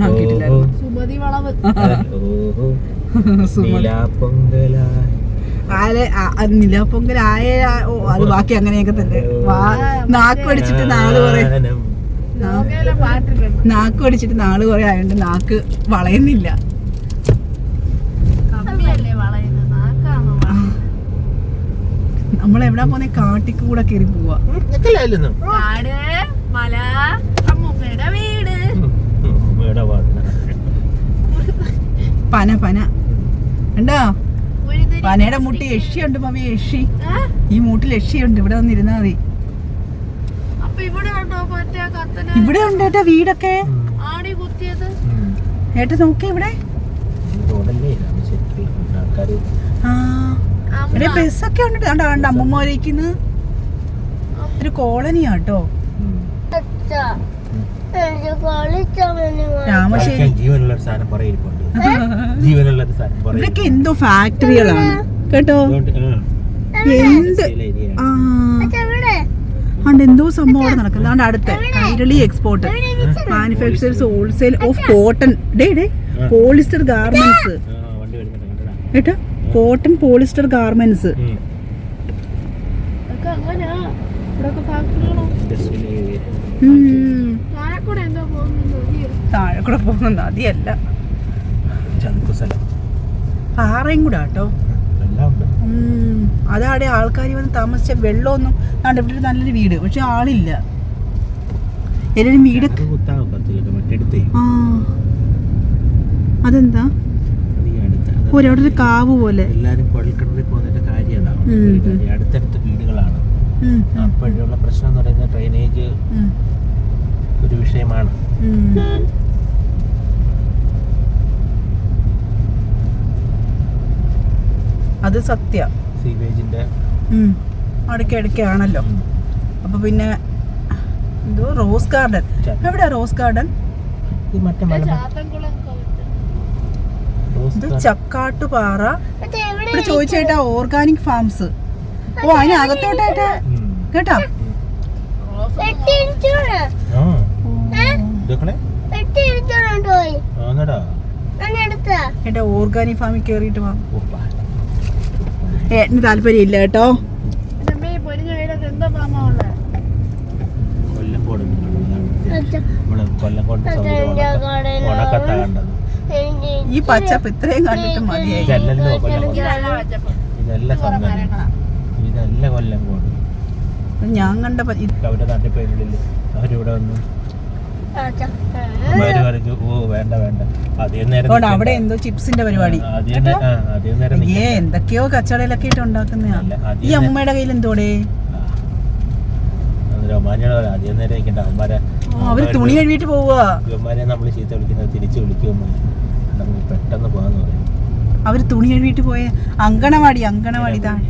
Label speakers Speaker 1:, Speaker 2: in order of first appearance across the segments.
Speaker 1: On ആക്കിയിട്ടില്ലായിരുന്നു
Speaker 2: Sumathi വളവ്.
Speaker 1: നിലപ്പൊങ്കൽ ആയ അത് ബാക്കി അങ്ങനെയൊക്കെ തന്നെ. നാക്ക് പഠിച്ചിട്ട് നാൾ കുറെ. നാക്ക് പഠിച്ചിട്ട് നാൾ കുറെ ആയതുകൊണ്ട് നാക്ക് വളയുന്നില്ല. എവിടെ പോന്നെ? കാട്ടിക്കൂടെ കയറി പോവാ.
Speaker 2: മല
Speaker 1: പന പന. ഉണ്ടോ പനയുടെ മുട്ടി യക്ഷിയുണ്ട് മമ്മി യക്ഷി. ഈ മൂട്ടിൽ യക്ഷിയുണ്ട്. ഇവിടെ വന്നിരുന്നാ മതി.
Speaker 2: ഇവിടെ ഉണ്ടോ
Speaker 1: ഇവിടെ ഉണ്ട് ഏട്ടാ വീടൊക്കെ. ഏട്ട നോക്കി ഇവിടെ. ഇവിടെ ബസ്സൊക്കെ ഉണ്ട്. കണ്ട കണ്ട അമ്മമ്മരേക്കുന്ന് ഒരു കോളനിയാട്ടോ.
Speaker 3: കേട്ടോ
Speaker 1: രാമശ്ശേരി
Speaker 3: ജീവനുള്ള സാധനം ഇരിപ്പുണ്ട്. ജീവനുള്ള
Speaker 1: ഇവിടൊക്കെ എന്തോ ഫാക്ടറികളാണ് കേട്ടോ?
Speaker 3: അതുകൊണ്ട്.
Speaker 1: എന്ത്? ആ. ആണ്ട് എന്തോ സംഭവം അവിടെ നടക്കുന്നത്. അതുകൊണ്ട് അടുത്ത് Kairali export manufacturers wholesale of cotton day day. Polyester garments കേട്ടോ കോട്ടൺ പോളിസ്റ്റർ ഗാർമെന്റ്സ് താഴെ കൂടെ പോകുന്ന നദിയല്ല
Speaker 3: സ്ഥലം
Speaker 1: പാറയും കൂടെ കേട്ടോ. അതാടെ ആൾക്കാർ വന്ന് താമസിച്ച വെള്ളമൊന്നും കണ്ടിട്ട് ഇവിടെ നല്ലൊരു വീട് പക്ഷെ ആളില്ല. എല്ലാവരും വീടൊക്കെ അതെന്താ?
Speaker 3: അത്
Speaker 1: ഒരു കാവ് പോലെ.
Speaker 3: എല്ലാരും കുഴൽക്കിണറിൽ പോകുന്നതിന്റെ കാര്യം. അടുത്തടുത്ത് വീടുകളാണ്. അപ്പോഴുള്ള പ്രശ്നം എന്ന് പറയുന്നത് ഡ്രെയിനേജ് ഒരു വിഷയമാണ്.
Speaker 1: അത് സത്യ.
Speaker 3: സീവേജിന്റെ
Speaker 1: അടുക്ക അടുക്കാണല്ലോ അപ്പൊ പിന്നെ എന്തോ റോസ് ഗാർഡൻ. എവിടെയാ റോസ് ഗാർഡൻ? ഇത്
Speaker 3: ഗാർഡൻ.
Speaker 1: ചക്കാട്ടുപാറ. ഇവിടെ ചോദിച്ചേട്ടാ ഓർഗാനിക് ഫാംസ്. ഓ അതിനകത്തോട്ടായിട്ടാ
Speaker 3: ഉം.
Speaker 1: കേട്ടാ? ഓർഗാനിക് ഫാമിൽ കേറിയിട്ട് വാ. ഏട്ടന് താല്പര്യം ഇല്ല കേട്ടോ
Speaker 2: ഈ
Speaker 1: പച്ചപ്പ് ഇത്രയും കണ്ടിട്ട് മതിയായി.
Speaker 2: ഇതല്ല
Speaker 1: ഞാൻ കണ്ട
Speaker 3: അവരുടെ നാട്ടിൽ അവരിവിടെ വന്നു.
Speaker 1: അവിടെ. എന്തോ ചിപ്സിന്റെ പരിപാടി. ഏ. എന്തൊക്കെയോ കച്ചവടയിലൊക്കെ
Speaker 3: അധികം
Speaker 1: ഈ അമ്മയുടെ കയ്യിൽ എന്തോടെ? അവർ തുണി കഴിഞ്ഞിട്ട്
Speaker 3: പോവാ നമ്മൾ ചീത്ത വിളിക്കുന്നത് തിരിച്ചു നമുക്ക് പെട്ടെന്ന് പോകാന്ന് പറയും.
Speaker 1: അവർ തുണി കഴിഞ്ഞിട്ട് പോയ അങ്കണവാടി അങ്കണവാടി താഴെ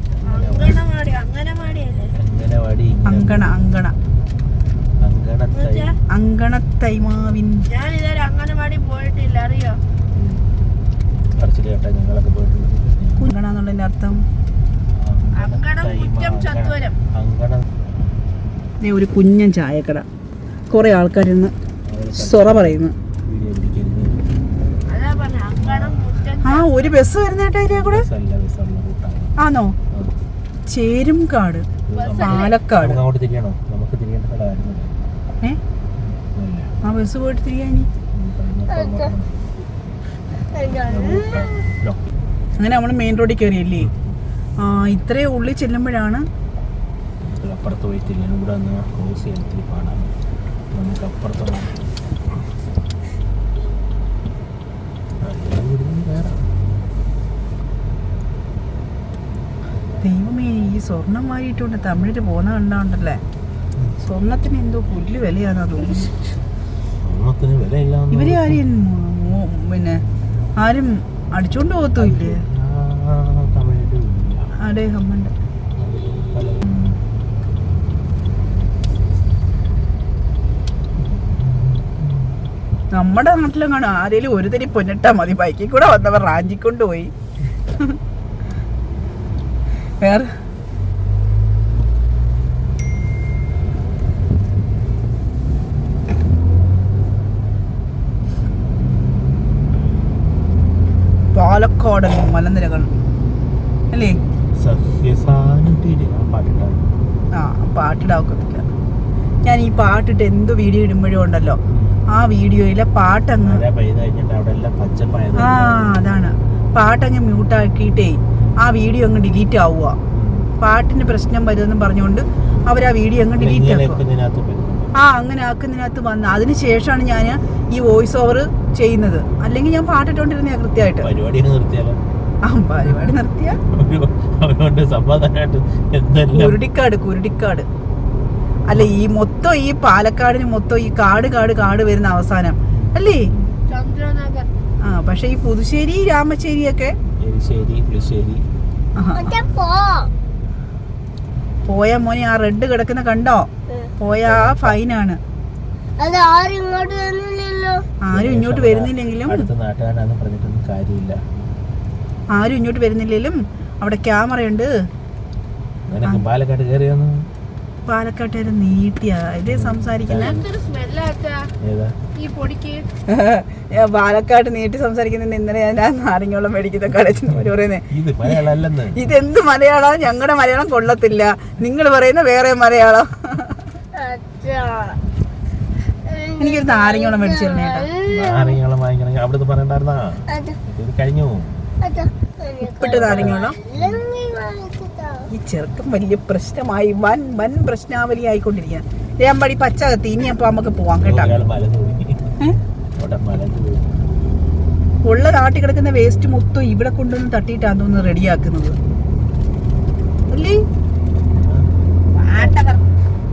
Speaker 2: അങ്കണവാടി.
Speaker 1: അങ്കണ അങ്കണ. അങ്കണത്തൈമാവിൻ.
Speaker 2: ഞാൻ ഇതുവരെ അങ്കനവാടി പോയിട്ടില്ല അറിയോ?
Speaker 3: പോയിട്ടുണ്ട്.
Speaker 1: അർത്ഥം. ഒരു കുഞ്ഞൻ ചായക്കട. കുറെ ആൾക്കാരിന്ന് സൊറ പറയുന്നു. ആ ഒരു ബസ് വരുന്നേട്ടാ ഇതിലെ കൂടെ? ആണോ ചേരുംകാട് പാലക്കാട്. ഏ? ആ ബസ് പോയിട്ട് തിരിയാനി അങ്ങനെ നമ്മൾ മെയിൻ റോഡിൽ കയറിയല്ലേ ആ ഇത്രേ ഉള്ളിൽ ചെല്ലുമ്പോഴാണ്.
Speaker 3: അപ്പുറത്ത് പോയി തിരിയാനും ഇവിടെ നിന്ന് ക്രോസ് ചെയ്യാൻ ഇത്തിരി പാടാണ് നമുക്ക് അപ്പുറത്ത്.
Speaker 1: ദൈവമേ ഈ സ്വർണം മാറിയിട്ടുണ്ട് തമിഴിൽ പോകുന്ന കണ്ടാണ്ടല്ലേ? സ്വർണത്തിന് എന്തോ പുല്ല് വിലയാണെന്നാ തോന്നുന്നു.
Speaker 3: വിലയില്ല
Speaker 1: ഇവരെ ആരും പിന്നെ ആരും അടിച്ചോണ്ട്
Speaker 3: പോകത്തോ ഇല്ലേ? പല-
Speaker 1: നമ്മുടെ നാട്ടിലും കാണും ആരേലും ഒരു തരി പൊന്നിട്ടാ മതി. ബൈക്കിൽ കൂടെ വന്നവർ റാഞ്ചിക്കൊണ്ട് പോയി വേറെ പാലക്കാടൻ മലനിരകൾ അല്ലേ?
Speaker 3: ആ
Speaker 1: പാട്ടിടാക്കത്തില്ല ഞാൻ ഈ പാട്ടിട്ട് എന്ത് വീഡിയോ ഇടുമ്പോഴും ഉണ്ടല്ലോ ആ വീഡിയോയിലെ പാട്ടങ്ങ് ആ അതാണ്. പാട്ടങ്ങ് മ്യൂട്ടാക്കിയിട്ടേ ആ വീഡിയോ അങ്ങ് ഡിലീറ്റ് ആവുക. പാട്ടിന് പ്രശ്നം വരുമെന്ന് പറഞ്ഞുകൊണ്ട് അവർ ആ വീഡിയോ അങ്ങ് ഡിലീറ്റ്
Speaker 3: ആക്കും
Speaker 1: ആക്കുക. ആ അങ്ങനെ ആക്കുന്നതിനകത്ത് വന്ന. അതിന് ശേഷമാണ് ഞാൻ ഈ വോയിസ് ഓവർ ചെയ്യുന്നത്. അല്ലെങ്കിൽ ഞാൻ പാട്ടിട്ടോണ്ടിരുന്ന കൃത്യമായിട്ട്
Speaker 3: പരിപാടി നിർത്തിയാലോ?
Speaker 1: ആ പരിപാടി നിർത്തിയ? കുരുടിക്കാട് കുരുടിക്കാട്. അല്ല ഈ മൊത്തം ഈ പാലക്കാടിന് മൊത്തം ഈ കാട് കാട് കാട് വരുന്ന അവസാനം. അല്ലേ?
Speaker 2: ചന്ദ്രനഗർ.
Speaker 1: ആ പക്ഷെ ഈ പുതുശ്ശേരി
Speaker 3: രാമശ്ശേരി
Speaker 1: ഒക്കെ. പോയാ മോനെ ആ റെഡ് കിടക്കുന്ന കണ്ടോ? പോയാ ഫൈനാണ്.
Speaker 2: ആണ് ആരും ഇങ്ങോട്ട് വരുന്നില്ലല്ലോ.
Speaker 1: ആരും ഇങ്ങോട്ട് വരുന്നില്ലെങ്കിലും ആരും ഇങ്ങോട്ട് വരുന്നില്ലെങ്കിലും അവിടെ ക്യാമറ
Speaker 3: ഉണ്ട്. പാലക്കാട് കയറിയൊന്നു?
Speaker 1: പാലക്കാട്ടുകാര് നീട്ടിയാ. ഇതേ സംസാരിക്കുന്ന. പാലക്കാട് നീട്ടി സംസാരിക്കുന്ന ഇന്നലെ ഞാൻ ആ നാരങ്ങോളം മേടിക്കുന്ന കളിച്ചു പറയുന്നത് ഇതെന്ത് മലയാളം? ഞങ്ങളുടെ മലയാളം കൊള്ളത്തില്ല. നിങ്ങൾ പറയുന്ന വേറെ മലയാളം. എനിക്കൊരു നാരങ്ങോളം മേടിച്ചു തരണേ കേട്ടോ.
Speaker 3: നാരങ്ങളും വാങ്ങിക്കണമെങ്കിൽ അവിടുന്ന് പറയണ്ടായിരുന്നാ ഇത് കഴിഞ്ഞു.
Speaker 1: ഉപ്പിട്ട് നാരങ്ങോളം ഈ ചെറുക്കം വലിയ പ്രശ്നമായി. വൻ വൻ പ്രശ്നാവലി ആയിക്കൊണ്ടിരിക്കുക രേമ്പടി പച്ച കത്തി ഇനി അപ്പൊ നമുക്ക് പോവാം കേട്ടോ. ഉള്ള നാട്ടി കിടക്കുന്ന വേസ്റ്റ് മൊത്തം ഇവിടെ കൊണ്ടുവന്ന് തട്ടിയിട്ടാണ് തോന്നുന്നു റെഡിയാക്കുന്നത്. അല്ലേ?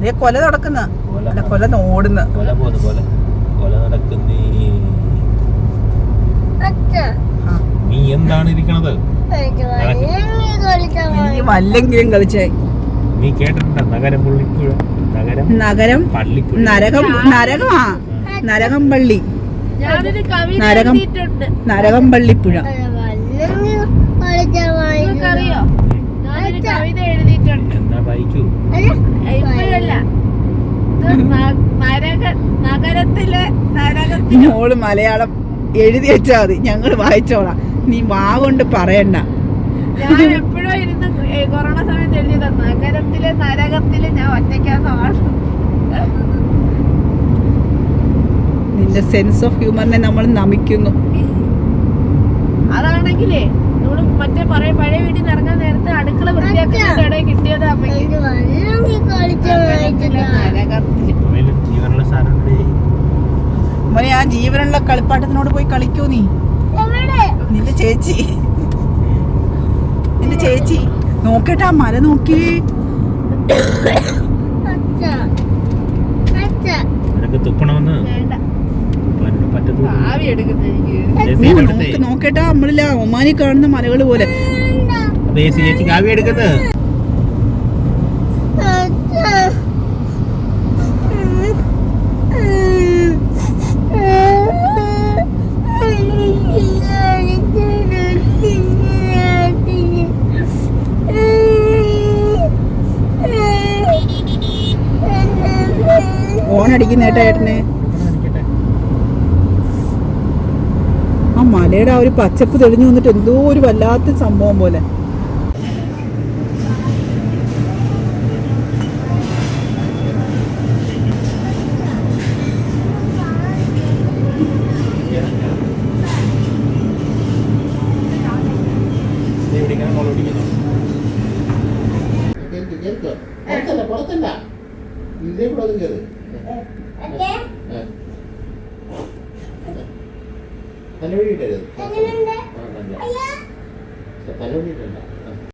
Speaker 1: ദേ കൊല നടക്കുന്ന.
Speaker 3: കൊല.
Speaker 1: അല്ല കൊല ഓടുന്ന.
Speaker 3: കൊല പോന്ന് കൊല. കൊല നടക്കുന്നീ. നീ എന്താണ് ഇരിക്കണത്?
Speaker 1: വല്ലെങ്കിലും കളിച്ചേ.
Speaker 3: നീ കേട്ടിട്ടുണ്ട? നഗരം പുള്ളിപ്പുഴ നഗരം?
Speaker 1: നഗരം?
Speaker 3: പള്ളിപ്പുഴ
Speaker 1: നരകം നരകമാ നരകം പള്ളി. നരകം.
Speaker 2: എഴുതിയിട്ടുണ്ട്
Speaker 1: നരകം പള്ളിപ്പുഴ.
Speaker 2: കവിത എഴുതിയിട്ടുണ്ട്
Speaker 3: എന്നാ വായിക്കൂ
Speaker 2: ഇപ്പോഴല്ല ഇത് ന- നരക നഗരത്തിലെ നരകത്തിലെ
Speaker 1: മോൾ മലയാളം എഴുതി വെച്ചാ മതി. ഞങ്ങൾ വായിച്ചോളാം. നീ വാ കൊണ്ട് പറയണ്ട.
Speaker 2: ഞാൻ എപ്പോഴും ഇരുന്ന് കൊറോണ സമയത്ത് എഴുതിയതാ. നഗരത്തിലെ നരകത്തിലെ ഞാൻ ഒറ്റയ്ക്കാന്നാണ്
Speaker 1: നിന്റെ സെൻസ് ഓഫ് ഹ്യൂമറിനെ നമ്മൾ നമിക്കുന്നു.
Speaker 2: അതാണെങ്കിലേ നമ്മൾ മറ്റേ പറയ പഴയ വീട്ടിൽ നിന്ന് ഇറങ്ങാൻ നേരത്തെ അടുക്കള വൃത്തിയാക്കുന്നതിന്റെ ഇടയിൽ കിട്ടിയത് അമ്മയ്ക്ക് നഗരത്തിലെ നരകത്തിൽ
Speaker 3: മേലും ജീവനുള്ള സാധനമുണ്ടേ
Speaker 1: മോനെ ആ ജീവനുള്ള കളിപ്പാട്ടത്തിനോട് പോയി കളിക്കൂ നീ. നിന്റെ ചേച്ചി. നിന്റെ ചേച്ചി. നോക്കട്ടാ മല നോക്കി. നോക്കട്ടാ. നമ്മളില്ല ഒമാനി കാണുന്ന മലകൾ പോലെ.
Speaker 3: ചേച്ചി കാവ്യ എടുക്കുന്നത്?
Speaker 1: ഓണടിക്കുന്ന ഏട്ടാ ഏട്ടനെ ആ മലയുടെ ആ ഒരു പച്ചപ്പ് തെളിഞ്ഞു വന്നിട്ട് എന്തോ ഒരു വല്ലാത്ത സംഭവം പോലെ
Speaker 3: ഇതേ കൂടെ. ആ. തലവഴി നല്ല. തലവഴി ഇടണ്ട.